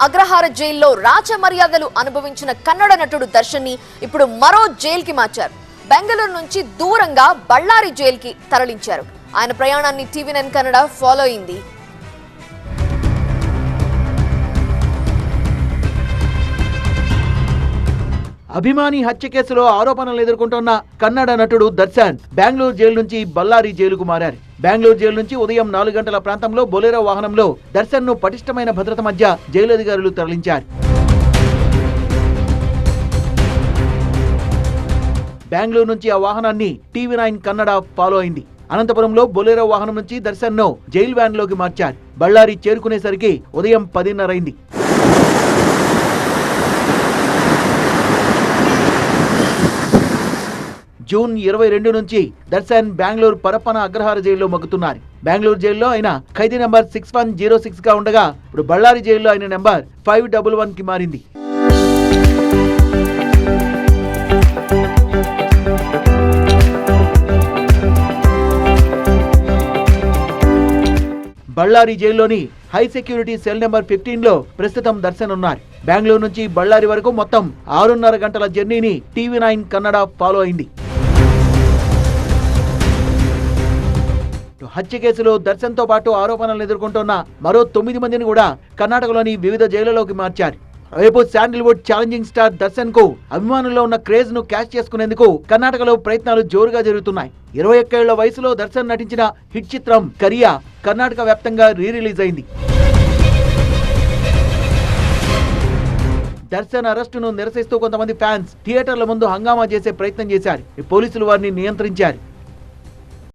అగ్రహార జైల్లో రాచ మర్యాదలు అనుభవించిన కన్నడ నటుడు దర్శన్ని ఇప్పుడు మరో జైలుకి మార్చారు. బెంగళూరు నుంచి దూరంగా బళ్ళారి జైలుకి తరలించారు. ఆయన ప్రయాణాన్ని టీవీ నైన్ కన్నడ ఫాలో అయింది. అభిమాని హత్య కేసులో ఆరోపణలు ఎదుర్కొంటున్న కన్నడ నటుడు దర్శన్ బెంగళూరు జైలు నుంచి బల్లారి జైలుకు మారారు. బెంగళూరు జైలు నుంచి ఉదయం నాలుగు గంటల ప్రాంతంలో బొలేరో వాహనంలో దర్శన్ను పటిష్టమైన భద్రత మధ్య జైలు అధికారులు తరలించారు. బెంగళూరు నుంచి ఆ వాహనాన్ని టీవీ నైన్ కన్నడ ఫాలో అయింది. అనంతపురంలో బొలేరో వాహనం నుంచి దర్శన్ను జైలు వ్యాన్లోకి మార్చారు. బళ్ళారి చేరుకునేసరికి ఉదయం పదిన్నరైంది జూన్ ఇరవై రెండు నుంచి దర్శన్ బెంగళూరు పరప్పన అగ్రహార జైల్లో మగ్గుతున్నారు బెంగళూరు జైల్లో ఆయన ఖైదీ నెంబర్ సిక్స్ వన్ జీరో సిక్స్గా ఉండగా ఇప్పుడు బళ్ళారి జైల్లో ఆయన నెంబర్ ఫైవ్ డబుల్ వన్కి మారింది. బళ్ళారి జైల్లోని హై సెక్యూరిటీ సెల్ నెంబర్ ఫిఫ్టీన్లో ప్రస్తుతం దర్శన్ ఉన్నారు. బెంగళూరు నుంచి బళ్ళారి వరకు మొత్తం ఆరున్నర గంటల జర్నీని టీవీ నైన్ కన్నడ ఫాలో అయింది. హత్య కేసులో దర్శన్తో పాటు ఆరోపణలు ఎదుర్కొంటున్న మరో తొమ్మిది మందిని కూడా కర్ణాటకలోని వివిధ జైళ్ళలోకి మార్చారు. రేపు శాండిల్వుడ్ ఛాలెంజింగ్ స్టార్ దర్శన్కు అభిమానుల్లో ఉన్న క్రేజ్ను క్యాచ్ చేసుకునేందుకు కర్ణాటకలో ప్రయత్నాలు జోరుగా జరుగుతున్నాయి. ఇరవై ఒక్కేళ్ళ వయసులో దర్శన్ నటించిన హిట్ చిత్రం కరియా కర్ణాటక వ్యాప్తంగా రీ రిలీజ్ అయింది. దర్శన్ అరెస్టును నిరసిస్తూ కొంతమంది ఫ్యాన్స్ థియేటర్ల ముందు హంగామా చేసే ప్రయత్నం చేశారు. ఈ పోలీసులు వారిని నియంత్రించారు.